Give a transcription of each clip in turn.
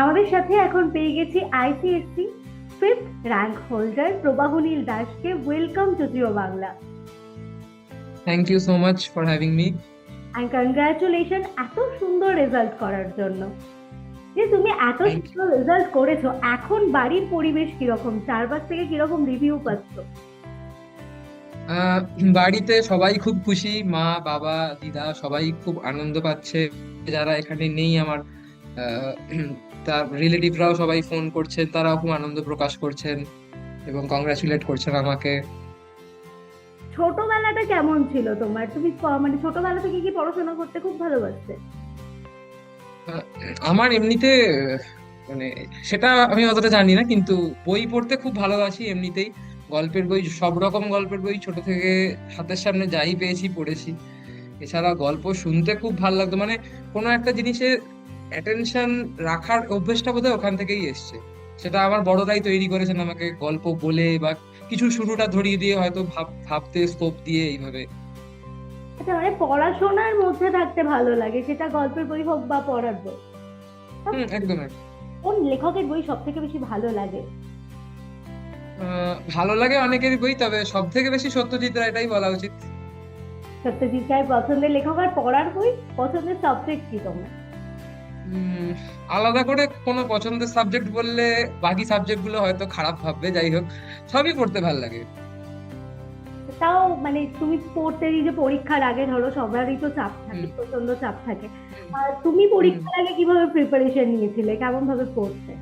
আমাদের সাথে এখন পেয়ে গেছি ICSE fifth rank holder Prabahonil দাসকে। Welcome to Jio Bangla thank you so much for having me and congratulation এত সুন্দর রেজাল্ট করার জন্য। যে তুমি এত সুন্দর রেজাল্ট করেছ এখন বাড়ির পরিবেশ কীরকম? চারপাশ থেকে কীরকম রিভিউ পাচ্ছ? বাড়িতে সবাই খুব খুশি মা বাবা দিদা সবাই খুব আনন্দ পাচ্ছে। যারা এখানে নেই আমার তার রিলেটিভরাও সবাই ফোন করছেন তারাও খুব আনন্দ প্রকাশ করছেন এবং কংগ্রাচুলেট করছেন আমাকে। ছোটবেলাটা কেমন ছিল তোমার? তুমি মানে ছোটবেলা থেকে কি পড়াশোনা করতে খুব ভালোবাসতে? আমার এমনিতে মানে সেটা আমি অতটা জানি না কিন্তু বই পড়তে খুব ভালোবাসি এমনিতেই। গল্পের বই সব রকম গল্পের বই ছোট থেকে হাতের সামনে যাই পেয়েছি পড়েছি। এছাড়া গল্প শুনতে খুব ভালো লাগতো। মানে কোনো একটা জিনিসের অ্যাটেনশন রাখার অভ্যেসটা বোধহয় ওখান থেকেই এসছে। সেটা আমার বড়রাই তৈরি করেছেন আমাকে গল্প বলে বা কিছু শুরুটা ধরিয়ে দিয়ে হয়তো ভাব ভাবতে স্কোপ দিয়ে এইভাবে। আচ্ছা মানে পড়াশোনার মধ্যে থাকতে ভালো লাগে সেটা গল্পের বই হোক বা পড়ার বই। হুম একদম। কোন লেখকের বই সব থেকে বেশি ভালো লাগে? ভালো লাগে অনেকেরই বই তবে সব থেকে বেশি সত্যজিৎ রায়টাই বলা উচিত। সত্যজিৎ রায় পছন্দের লেখক আর পড়ার বই? পছন্দের সাবজেক্ট কি তোমার? আলাদা করে কোনো পছন্দের সাবজেক্ট বললে বাকি সাবজেক্টগুলো হয়তো খারাপ ভাববে যাই হোক সবই পড়তে ভালো লাগে। তাও মানে তুমি পড়তে যে পরীক্ষার আগে ধরো সবারই তো চাপ থাকে প্রচণ্ড চাপ থাকে। আর তুমি পরীক্ষার আগে কীভাবে প্রিপারেশন নিয়েছিলে? কেমন ভাবে পড়তে?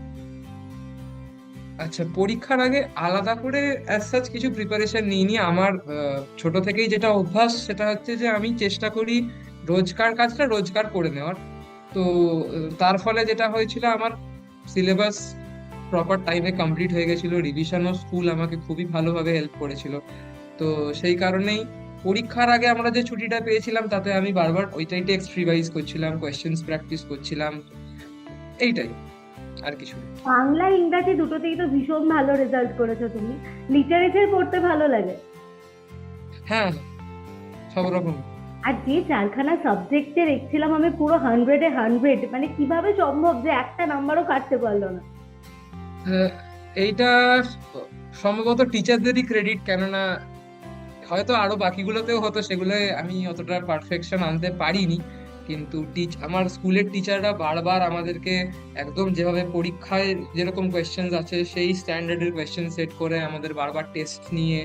আচ্ছা পরীক্ষার আগে আলাদা করে অ্যাজ সাচ কিছু প্রিপারেশন নিইনি। আমার ছোট থেকেই যেটা অভ্যাস সেটা হচ্ছে যে আমি চেষ্টা করি রোজকার কাজটা রোজকার করে নেওয়ার। তো তার ফলে যেটা হয়েছিল আমার সিলেবাস প্রপার টাইমে কমপ্লিট হয়ে গেছিল। রিভিশনও স্কুল আমাকে খুবই ভালোভাবে হেল্প করেছিল। তো সেই কারণেই পরীক্ষার আগে আমরা যে ছুটিটা পেয়েছিলাম তাতে আমি বারবার ওইটাই টেক্সট রিভাইজ করছিলাম কোয়েশ্চেন্স প্র্যাকটিস করছিলাম। এইটাই আর কিছু বাংলা ইংরাজি দুটোতেই তো ভীষণ ভালো রেজাল্ট করেছ তুমি। লিটারেচার পড়তে ভালো লাগে। হ্যাঁ সব রকম। আর যে চারখানা সাবজেক্টে দেখছিলাম আমি পুরো হান্ড্রেডে হান্ড্রেড মানে কীভাবে সম্ভব যে একটা নাম্বারও কাটতে পারল না? এইটা সম্ভবত টিচারদেরই ক্রেডিট কেননা হয়তো আরও বাকিগুলোতেও হতো সেগুলো আমি অতটা পারফেকশন আনতে পারিনি। কিন্তু টিচ আমার স্কুলের টিচাররা বারবার আমাদেরকে একদম যেভাবে পরীক্ষায় যেরকম কোয়েশ্চেন্স আছে, সেই স্ট্যান্ডার্ডের কোয়েশ্চেন সেট করে আমাদের বারবার টেস্ট নিয়ে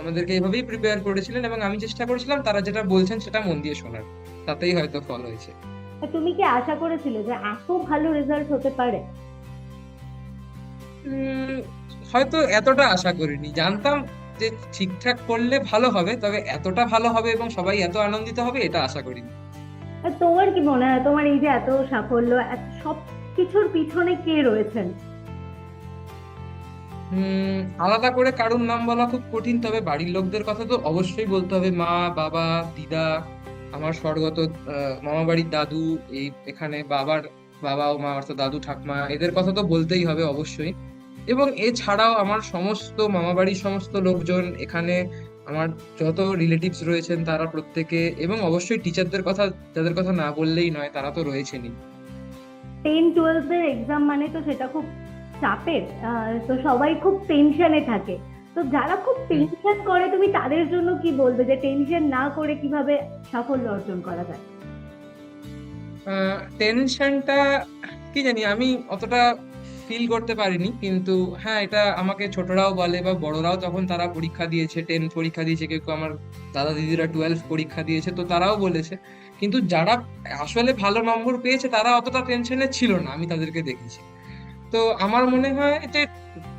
আমাদেরকে এভাবেই প্রিপেয়ার করেছিলেন এবং আমি চেষ্টা করেছিলাম তারা যেটা বলছেন সেটা মন দিয়ে শোনার। তাতেই হয়তো ফল হয়েছে। তুমি কি আশা করেছিলে যে এত ভালো রেজাল্ট হতে পারে? হয়তো এতটা আশা করিনি। জানতাম যে ঠিকঠাক করলে ভালো হবে তবে এতটা ভালো হবে এবং সবাই এত আনন্দিত হবে এটা আশা করিনি। তোমার কি মনে হয়? তোমার এই যে এত সাফল্য সব কিছুর পিছনে কে রয়েছেন? উম, আলাদা করে কারুর নাম বলা খুব কঠিন তবে বাড়ির লোকদের কথা তো অবশ্যই বলতে হবে। মা বাবা দিদা আমার স্বর্গত মামা বাড়ির দাদু এই এখানে বাবার বাবা ও মা অর্থাৎ দাদু ঠাকমা এদের কথা তো বলতেই হবে অবশ্যই। এবং এছাড়াও আমার সমস্ত মামা বাড়ির সমস্ত লোকজন এখানে আমার যত রিলেটিভস রয়েছেন তারা প্রত্যেকে এবং অবশ্যই টিচারদের কথা যাদের কথা না বললেই নয় তারা তো রয়েছেনই। টেন টুয়েলভের এক্সাম মানে তো সেটা খুব চাপের তো সবাই খুব টেনশনে থাকে। তো যারা খুব টেনশন করে তুমি তাদের জন্য কি বলবে যে টেনশন না করে কীভাবে সাফল্য অর্জন করা যায়? টেনশনটা কি জানি আমি অতটা ফিল করতে পারিনি। কিন্তু হ্যাঁ এটা আমাকে ছোটরাও বলে বা বড়রাও তখন তারা পরীক্ষা দিয়েছে টেন পরীক্ষা দিয়েছে কেউ কেউ আমার দাদা দিদিরা টুয়েলভ পরীক্ষা দিয়েছে তো তারাও বলেছে। কিন্তু যারা আসলে ভালো নম্বর পেয়েছে তারা অতটা টেনশনে ছিল না আমি তাদেরকে দেখেছি। তো আমার মনে হয় যে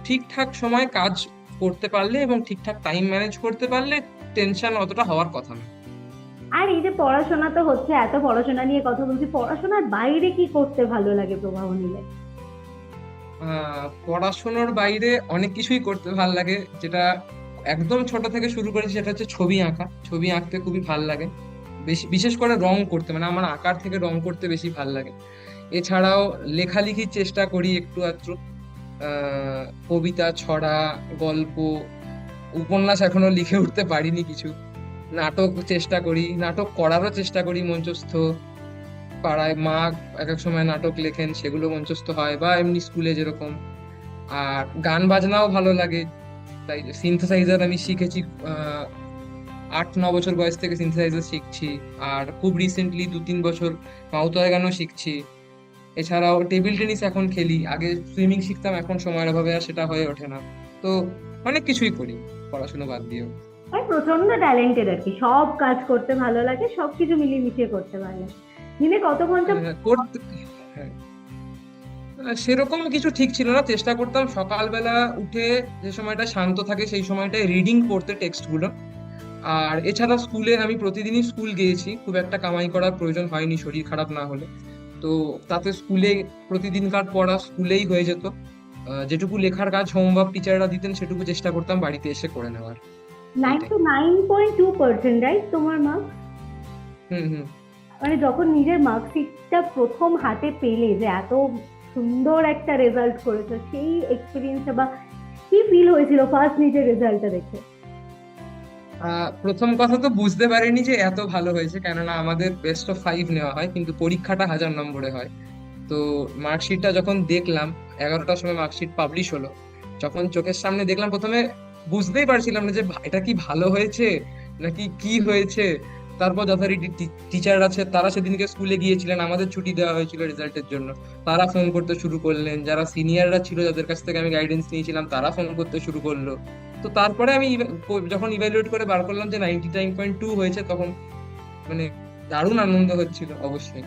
ঠিকঠাক সময় কাজ করতে পারলে এবং ঠিকঠাক টাইম ম্যানেজ করতে পারলে টেনশন অতটা হওয়ার কথা না। আর এই যে পড়াশোনা তো হচ্ছে এত পড়াশোনা নিয়ে কথা বলছি পড়াশোনার বাইরে কি করতে ভালো লাগে প্রবাহ নিলে? পড়াশোনার বাইরে অনেক কিছুই করতে ভালো লাগে। যেটা একদম ছোট থেকে শুরু করেছি সেটা হচ্ছে ছবি আঁকা। ছবি আঁকতে খুবই ভালো লাগে। বেশি বিশেষ করে রং করতে মানে আমার আঁকার থেকে রং করতে বেশি ভালো লাগে। এছাড়াও লেখালেখির চেষ্টা করি একটু আহ, কবিতা ছড়া গল্প উপন্যাস এখনও লিখে উঠতে পারিনি কিছু। নাটক চেষ্টা করি নাটক করারও চেষ্টা করি মঞ্চস্থ। পাড়ায় মা এক এক সময় নাটক লেখেন সেগুলো মঞ্চস্থ হয় বা এমনি স্কুলে যেরকম। আর গান বাজনাও ভালো লাগে। তাই সিনথেসাইজার আমি শিখেছি আট ন বছর বয়স থেকে সিনথেসাইজার শিখছি। আর খুব রিসেন্টলি দু তিন বছর মাউথ অর্গানও শিখছি। এছাড়াও টেবিল টেনিস এখন খেলি। আগে সুইমিং শিখতাম এখন সময়ের অভাবে আর সেটা হয়ে ওঠে না। তো অনেক কিছুই করি পড়াশোনা বাদ দিয়েও। প্রচণ্ড ট্যালেন্টেড আর কি। সব কাজ করতে ভালো লাগে সবকিছু মিলিয়ে মিশিয়ে করতে লাগে। দিনে কত ঘণ্টা হ্যাঁ, করতে হ্যাঁ। সেরকম কিছু ঠিক ছিল না চেষ্টা করতাম সকালবেলা উঠে যে সময়টা শান্ত থাকে সেই সময়টায় রিডিং করতে টেক্সটগুলো আর এছাড়া স্কুলে আমি প্রতিদিনই স্কুল গিয়েছি খুব একটা কামাই করার প্রয়োজন হয়নি শরীর খারাপ না হলে। তো তাতে স্কুলে প্রতিদিনকার পড়া স্কুলেই হয়ে যেত। যেটুকু লেখার কাজ হোমওয়ার্ক টিচাররা দিতেন সেটুকু চেষ্টা করতাম বাড়িতে এসে করে নেওয়ার। Ninety nine point two percent right তোমার মার্কস হুম হুম। মানে যখন নিজের মার্কশিটটা প্রথম হাতে পেলে যে এত সুন্দর একটা রেজাল্ট করেছ সেই এক্সপিরিয়েন্সটা বা কি ফিল হয়েছিল ফার্স্ট নিজের রেজাল্টটা দেখে? প্রথম কথা তো বুঝতে পারিনি যে এত ভালো হয়েছে, কেননা আমাদের বেস্ট অফ ফাইভ নেওয়া হয়, কিন্তু পরীক্ষাটা হাজার নম্বরে হয়। তো মার্কশিটটা যখন দেখলাম, এগারোটার সময় মার্কশিট পাবলিশ হলো, যখন চোখের সামনে দেখলাম, প্রথমে বুঝতেই পারছিলাম না যে এটা কি ভালো হয়েছে, নাকি কি হয়েছে। তারপর যথারীতি টিচার আছে, তারা সেদিনকে স্কুলে গিয়েছিলেন, আমাদের ছুটি দেওয়া হয়েছিল রেজাল্টের জন্য। তারা ফোন করতে শুরু করলেন, যারা সিনিয়ররা ছিল, যাদের কাছ থেকে আমি গাইডেন্স নিয়েছিলাম, তারা ফোন করতে শুরু করল। তো তারপরে আমি যখন ইভ্যালুয়েট করে বার করলাম যে নাইনটি নাইন পয়েন্ট টু হয়েছে তখন মানে দারুণ আনন্দ হচ্ছিল অবশ্যই।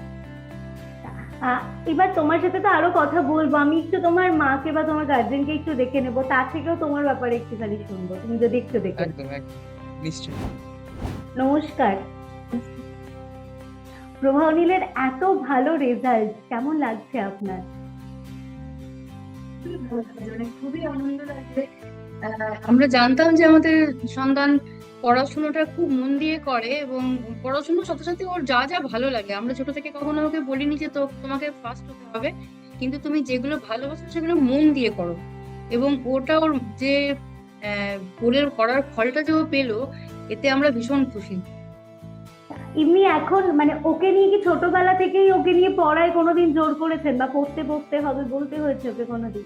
এবার তোমার সাথে তো আরও কথা বলব। আমি একটু তোমার মাকে বা তোমার গার্জেনকে একটু দেখে নেব। তার থেকেও তোমার ব্যাপারে একটু খালি শুনব। তুমি যদি একটু দেখে একদম একদম। নিশ্চয়ই। নমস্কার। প্রভা অনিলের এত ভালো রেজাল্ট কেমন লাগছে আপনার? মানে আমরা জানতাম যে আমাদের সন্তান পড়াশোনাটা খুব মন দিয়ে করে এবং পড়াশোনার সাথে সাথে ওর যা যা ভালো লাগে। আমরা ছোট থেকে কখনো ওকে বলিনি যে তো তোমাকে ফার্স্ট হতে হবে। কিন্তু তুমি যেগুলো ভালোবাসো সেগুলো মন দিয়ে করো। এবং ওটা ওর যে আহ, করার ফলটা যে ও পেল এতে আমরা ভীষণ খুশি। এমনি এখন মানে ওকে নিয়ে কি ছোটবেলা থেকেই ওকে নিয়ে পড়ায় কোনোদিন জোর করেছেন? বা পড়তে পড়তে হবে বলতে হয়েছে ওকে কোনোদিন?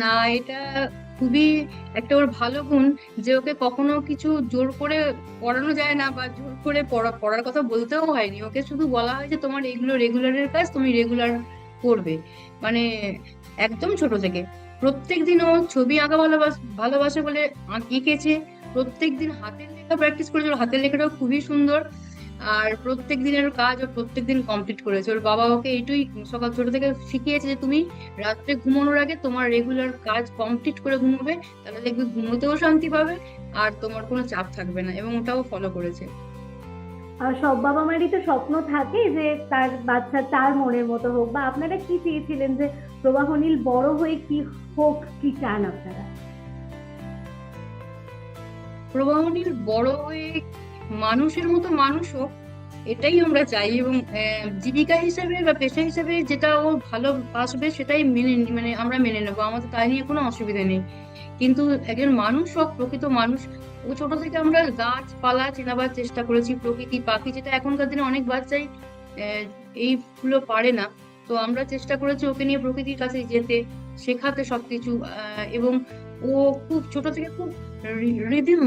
না, এটা খুবই একটা ওর ভালো গুণ যে ওকে কখনো কিছু জোর করে পড়ানো যায় না বা জোর করে পড়া, পড়ার কথা বলতেও হয়নি। ওকে শুধু বলা হয় যে তোমার এগুলো রেগুলারের কাজ, তুমি রেগুলার করবে। মানে একদম ছোট থেকে। প্রত্যেক দিন ও ছবি আঁকা ভালোবাস, ভালোবাসে বলে এঁকেছে প্রত্যেক দিন হাতের প্র্যাকটিস করেছে, ওর হাতের লেখাটাও খুবই সুন্দর। আর প্রত্যেক দিনের কাজ ও প্রত্যেক দিন কমপ্লিট করেছে। ওর বাবা ওকে এইটুই সকাল ছোট থেকে শিখিয়েছে যে তুমি রাত্রে ঘুমানোর আগে তোমার রেগুলার কাজ কমপ্লিট করে ঘুমোবে, তাহলে দেখবে ঘুমোতেও শান্তি পাবে আর তোমার কোনো চাপ থাকবে না এবং ওটাও ফলো করেছে। আর সব বাবা মারই তো স্বপ্ন থাকে যে তার বাচ্চা তার মনের মতো হোক। বা আপনারা কি চেয়েছিলেন যে প্রবাহনীল বড় হয়ে কি হোক, কি চান আপনারা? প্রবাহনীর বড় হয়ে মানুষের মতো মানুষ হোক, এটাই আমরা চাই এবং জীবিকা হিসেবে বা পেশা হিসেবে যেটা ও ভালোবাসবে সেটাই মেনে মানে আমরা মেনে নেব, আমাদের তাই নিয়ে কোনো অসুবিধা নেই। কিন্তু একজন মানুষ হোক, প্রকৃত মানুষ, ও ছোট থেকে আমরা গাছপালা চেনাবার চেষ্টা করেছি, প্রকৃতি, পাখি যেটা এখনকার দিনে অনেক বাচ্চাই এইগুলো পারে না। তো আমরা চেষ্টা করেছি ওকে নিয়ে প্রকৃতির কাছে যেতে, শেখাতে সবকিছু এবং ও খুব ছোট থেকে খুব রিদিম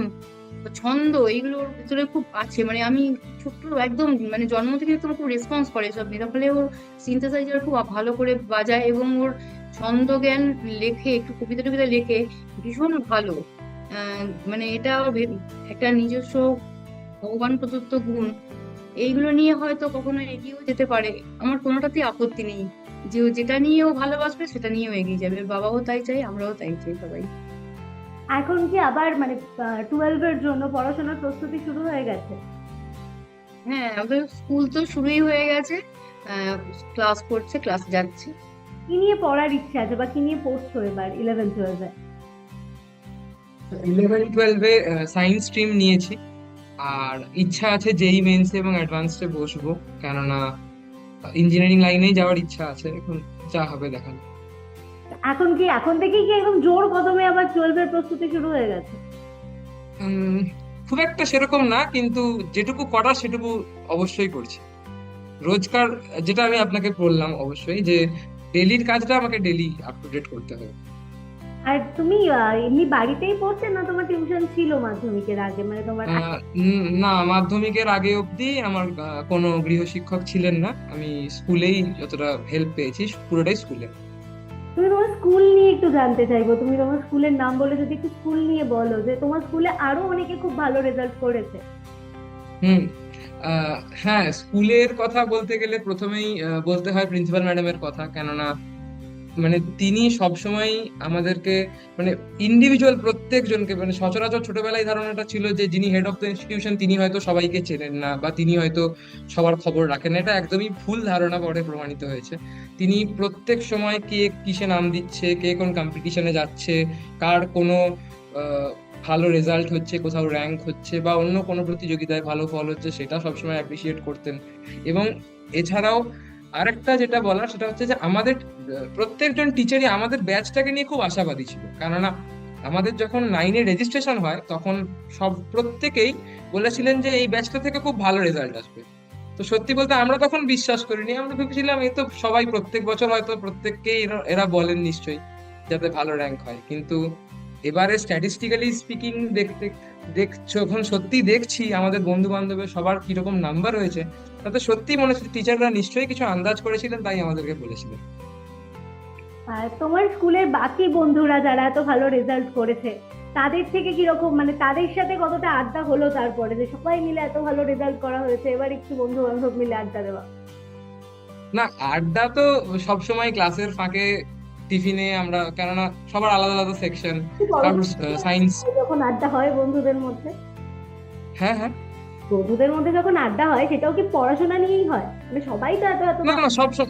ছন্দ, এইগুলোর ভিতরে খুব আছে। মানে আমি ছোট্ট একদম মানে জন্ম থেকে একদম খুব রেসপন্স করে এসব নিয়ে। ফলে ওর সিনথেসাইজার খুব ভালো করে বাজায় এবং ওর ছন্দ জ্ঞান লেখে, একটু কবিতা টবিতা লেখে, ভীষণ ভালো। মানে এটা একটা নিজস্ব ভগবান প্রদত্ত গুণ। এইগুলো নিয়ে হয়তো কখনো এগিয়েও যেতে পারে। আমার কোনোটাতেই আপত্তি নেই যে যেটা নিয়ে ও ভালোবাসবে সেটা নিয়েও এগিয়ে যাবে। বাবাও তাই চাই আমরাও তাই চাই সবাই। এখন কি আবার মানে টুয়েলভের জন্য পড়াশোনার প্রস্তুতি শুরু হয়ে গেছে? হ্যাঁ আমাদের স্কুল তো শুরুই হয়ে গেছে। ক্লাস করছে ক্লাস যাচ্ছে। কি নিয়ে পড়ার ইচ্ছা আছে বা কি নিয়ে পড়ছো এবার ইলেভেন টুয়েলভে ইলেভেন টুয়েলভে সায়েন্স স্ট্রিম নিয়েছি। আর ইচ্ছা আছে জেই মেন্স এবং অ্যাডভান্সডে বসবো। কেননা ইঞ্জিনিয়ারিং লাইনেই যাওয়ার ইচ্ছা আছে। এখন যা হবে দেখা যাবে। এখন কি এখন থেকেই কি একদম জোর কদমে আবার টুয়েলভের প্রস্তুতি শুরু হয়ে গেছে? খুব একটা সেরকম না কিন্তু যেটুকু করার সেটুকু অবশ্যই করছি। রোজকার যেটা আমি আপনাকে বললাম অবশ্যই যে ডেলির কাজটা আমাকে ডেলি আপ টু ডেট করতে হবে। আর তুমি এমনি বাড়িতেই পড়তে না তোমার টিউশন ছিল মাধ্যমিকের আগে? মানে তোমার না মাধ্যমিকের আগে অবধি আমার কোনো গৃহশিক্ষক ছিলেন না। আমি স্কুলেই যতটা হেল্প পেয়েছি পুরোটাই স্কুলে। তুমি তোমার স্কুল নিয়ে একটু জানতে চাইব। তুমি তোমার স্কুলের নাম বলে যদি একটু স্কুল নিয়ে বলো যে তোমার স্কুলে আরও অনেকে খুব ভালো রেজাল্ট করেছে। হুম হ্যাঁ স্কুলের কথা বলতে গেলে প্রথমেই বলতে হয় প্রিন্সিপাল ম্যাডামের কথা। কেননা মানে তিনি সবসময় আমাদেরকে মানে ইন্ডিভিজুয়াল প্রত্যেকজনকে মানে সচরাচর ছোটবেলায় ধারণাটা ছিল যে যিনি হেড অফ দ্য ইনস্টিটিউশন তিনি হয়তো সবাইকে চেনেন না বা তিনি হয়তো সবার খবর রাখেন এটা একদমই ভুল ধারণা পরে প্রমাণিত হয়েছে। তিনি প্রত্যেক সময় কে কিসে নাম দিচ্ছে, কে কোন কম্পিটিশনে যাচ্ছে, কার কোনো ভালো রেজাল্ট হচ্ছে, কোথাও র্যাঙ্ক হচ্ছে বা অন্য কোনো প্রতিযোগিতায় ভালো ফল হচ্ছে, সেটা সবসময় অ্যাপ্রিসিয়েট করতেন। এবং এছাড়াও আরেকটা যেটা বলার সেটা হচ্ছে যে আমাদের, প্রত্যেকজন টিচারই আমাদের ব্যাচটাকে নিয়ে খুব আশাবাদী ছিল। কেননা আমাদের যখন নাইনে রেজিস্ট্রেশন হয়, তখন সব, প্রত্যেকেই বলেছিলেন যে এই ব্যাচটা থেকে খুব ভালো রেজাল্ট আসবে। তো সত্যি বলতে আমরা তখন বিশ্বাস করিনি, আমরা ভেবেছিলাম এই তো সবাই প্রত্যেক বছর হয়তো প্রত্যেককেই এরা- বলেন নিশ্চয়ই যাতে ভালো র্যাঙ্ক হয়। কিন্তু এবারে স্ট্যাটিস্টিক্যালি স্পিকিং দেখতে দেখ যখন সত্যি দেখছি, আমাদের বন্ধু বান্ধবের সবার কীরকম নাম্বার হয়েছে। তাতে সত্যি মনে হচ্ছে টিচাররা নিশ্চয়ই কিছু আন্দাজ করেছিলেন তাই আমাদেরকে বলেছিলেন। আর তোমার স্কুলের বাকি বন্ধুরা যারা এত ভালো রেজাল্ট করেছে তাদের থেকে কীরকম মানে তাদের সাথে কতটা আড্ডা হলো তারপরে? যে সবাই মিলে এত ভালো রেজাল্ট করা হয়েছে এবার একটু বন্ধু বান্ধব মিলে আড্ডা দেওয়া। না আড্ডা তো সবসময় ক্লাসের ফাঁকে টিফিনে আমরা কেননা সবার আলাদা আলাদা সেকশন সায়েন্স যখন আড্ডা হয় বন্ধুদের মধ্যে। হ্যাঁ হ্যাঁ। বন্ধুদের মধ্যে যখন আড্ডা হয় সেটাও কি পড়াশোনা নিয়েই হয়? মানে সবাই তো এত এত না না সব সব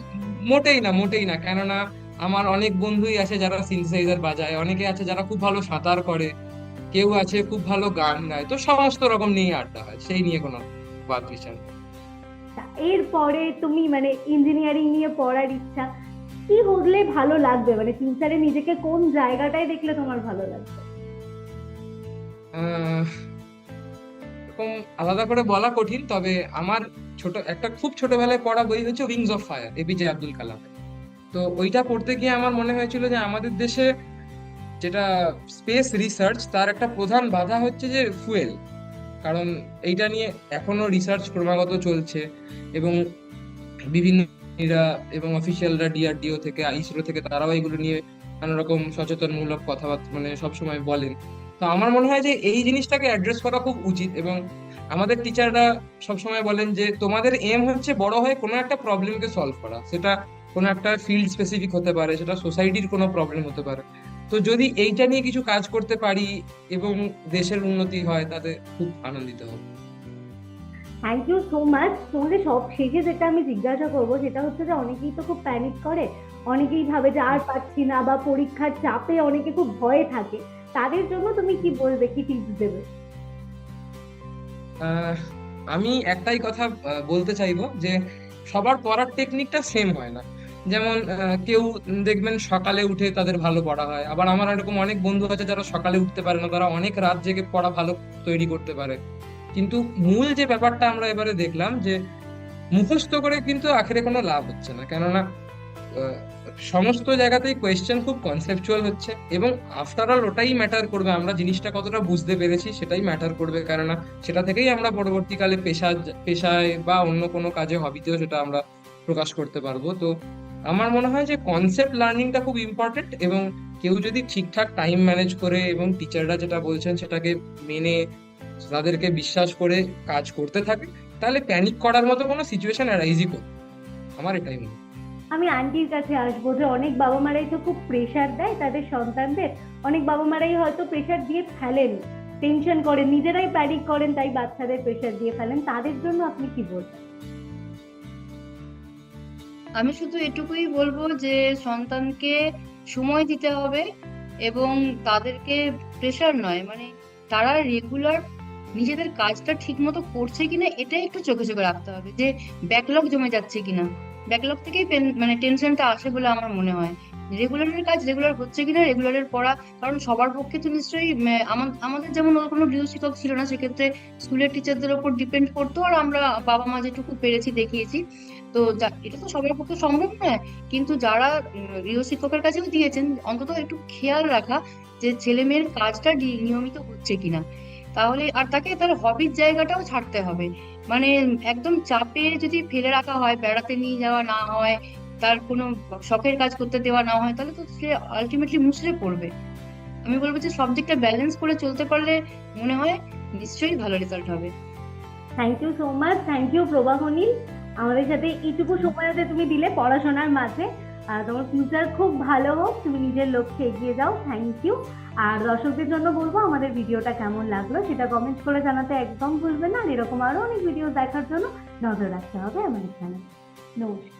মোটেই না মোটেই না। কেননা আমার অনেক বন্ধুই আছে যারা সিনথেসাইজার বাজায় অনেকে আছে যারা খুব ভালো সাঁতার করে কেউ আছে খুব ভালো গান গায়। তো সমস্ত রকম নিয়ে আড্ডা হয় সেই নিয়ে কোনো বাদ বিচার। এরপরে তুমি মানে ইঞ্জিনিয়ারিং নিয়ে পড়ার ইচ্ছা কি হলে ভালো লাগবে? মানে ফিউচারে নিজেকে কোন জায়গাটায় দেখলে তোমার ভালো লাগবে? এরকম আলাদা করে বলা কঠিন, তবে আমার ছোট, একটা খুব ছোটবেলায় পড়া বই হচ্ছে wings of fire APJ Abdul Kalam তো ওইটা পড়তে গিয়ে আমার মনে হয়েছিল যে আমাদের দেশে যেটা স্পেস রিসার্চ তার একটা প্রধান বাধা হচ্ছে যে ফুয়েল কারণ এইটা নিয়ে এখনও রিসার্চ ক্রমাগত চলছে এবং বিভিন্ন এবং অফিসিয়ালরা ডিআরডিও থেকে ইসরো থেকে, তারাও এগুলো নিয়ে নানা রকম সচেতনমূলক কথাবার্তা মানে সবসময় বলেন। তো আমার মনে হয় যে এই জিনিসটাকে অ্যাড্রেস করা খুব উচিত এবং আমাদের টিচাররা সবসময় বলেন যে তোমাদের এম হচ্ছে বড় হয়ে কোনো একটা প্রবলেমকে সলভ করা। সেটা কোনো একটা ফিল্ড স্পেসিফিক হতে পারে, সেটা সোসাইটির কোনো প্রবলেম হতে পারে। তো যদি এইটা নিয়ে কিছু কাজ করতে পারি এবং দেশের উন্নতি হয়, তাতে খুব আনন্দিত হব। থ্যাংক ইউ সো মাচ তোমাকে সব শেষে যেটা আমি জিজ্ঞাসা করব, সেটা হচ্ছে যে অনেকেই তো খুব প্যানিক করে, অনেকেই ভাবে যে আর পাচ্ছি না বা পরীক্ষার চাপে অনেকে খুব ভয়ে থাকে। তাদের জন্য তুমি কি বলবে, কি টিপস দেবে? আমি একটাই কথা বলতে চাইব যে সবার পড়ার টেকনিকটা সেম হয় না। যেমন কেউ দেখবেন সকালে উঠে তাদের ভালো পড়া হয়। আবার আমার এরকম অনেক বন্ধু আছে যারা সকালে উঠতে পারে না, তারা অনেক রাত জেগে পড়া ভালো তৈরি করতে পারে। কিন্তু মূল যে ব্যাপারটা আমরা এবারে দেখলাম যে মুখস্থ করে কিন্তু আখেরে কোনো লাভ হচ্ছে না। কেননা সমস্ত জায়গাতেই কোয়েশ্চেন খুব কনসেপচুয়াল হচ্ছে এবং আফটার অল ওটাই ম্যাটার করবে আমরা জিনিসটা কতটা বুঝতে পেরেছি সেটাই ম্যাটার করবে কেননা সেটা থেকেই আমরা পরবর্তীকালে পেশা, পেশায় বা অন্য কোনো কাজে হবিতেও সেটা আমরা প্রকাশ করতে পারব তো আমার মনে হয় যে কনসেপ্ট লার্নিংটা খুব ইম্পর্টেন্ট এবং কেউ যদি ঠিকঠাক টাইম ম্যানেজ করে এবং টিচাররা যেটা বলছেন সেটাকে মেনে তাদেরকে বিশ্বাস করে কাজ করতে থাকে, তাহলে প্যানিক করার মতো কোনো সিচুয়েশন অ্যারাইজই করবে। আমার এটাই মনে হয়। আমি আন্টির কাছে আসব যে অনেক বাবা মারাই তো খুব প্রেশার দেয় তাদের সন্তানদের। অনেক বাবা মারাই হয়তো প্রেশার দিয়ে ফেলেন টেনশন করেন, নিজেরাই প্যানিক করেন, তাই বাচ্চাদের প্রেশার দিয়ে ফেলেন। তাদের জন্য আপনি কি বলবেন? আমি শুধু এটুকুই বলব যে সন্তানকে সময় দিতে হবে এবং তাদেরকে প্রেশার নয় মানে তারা রেগুলার নিজেদের কাজটা ঠিক মতো করছে কিনা এটাই একটু চোখে চোখে রাখতে হবে যে ব্যাকলগ জমে যাচ্ছে কিনা। ব্যাকলগ থেকেই মানে টেনশনটা আসে বলে আমার মনে হয়। রেগুলারের কাজ রেগুলার হচ্ছে কিনা রেগুলারের পড়া, কারণ সবার পক্ষে তো নিশ্চয়ই আমাদের যেমন কোনো গৃহ শিক্ষক ছিল না, সেক্ষেত্রে স্কুলের টিচারদের ওপর ডিপেন্ড করতো আর আমরা বাবা মা যেটুকু পেরেছি দেখিয়েছি। তো এটা তো সবার পক্ষে সম্ভব নয়, কিন্তু যারা গৃহ শিক্ষকের কাছেও দিয়েছেন, অন্তত একটু খেয়াল রাখা যে ছেলে মেয়ের কাজটা নিয়মিত হচ্ছে কিনা। তাহলে আর তাকে তার হবির জায়গাটাও ছাড়তে হবে। মানে একদম চাপে যদি ফেলে রাখা হয়, বেড়াতে নিয়ে যাওয়া না হয়, তার কোনো শখের কাজ করতে দেওয়া না হয়, তাহলে তো সে আলটিমেটলি মুচড়ে পড়বে। আমি বলব যে সব দিকটা ব্যালেন্স করে চলতে পারলে মনে হয় নিশ্চয়ই ভালো রেজাল্ট হবে। Thank you so much thank you Prabahani আমাদের সাথে এইটুকু সময়তে তুমি দিলে পড়াশোনার মাঝে। তোমার ফিউচার খুব ভালো হোক, তুমি নিজের লক্ষ্যে এগিয়ে যাও থ্যাংক ইউ আর দর্শকদের জন্য বলব, আমাদের ভিডিওটা কেমন লাগল সেটা কমেন্ট করে জানাতে একদম ভুলবে না। আর এরকম আরও অনেক ভিডিও দেখার জন্য নজর রাখতে হবে আমাদের চ্যানেল নমস্কার।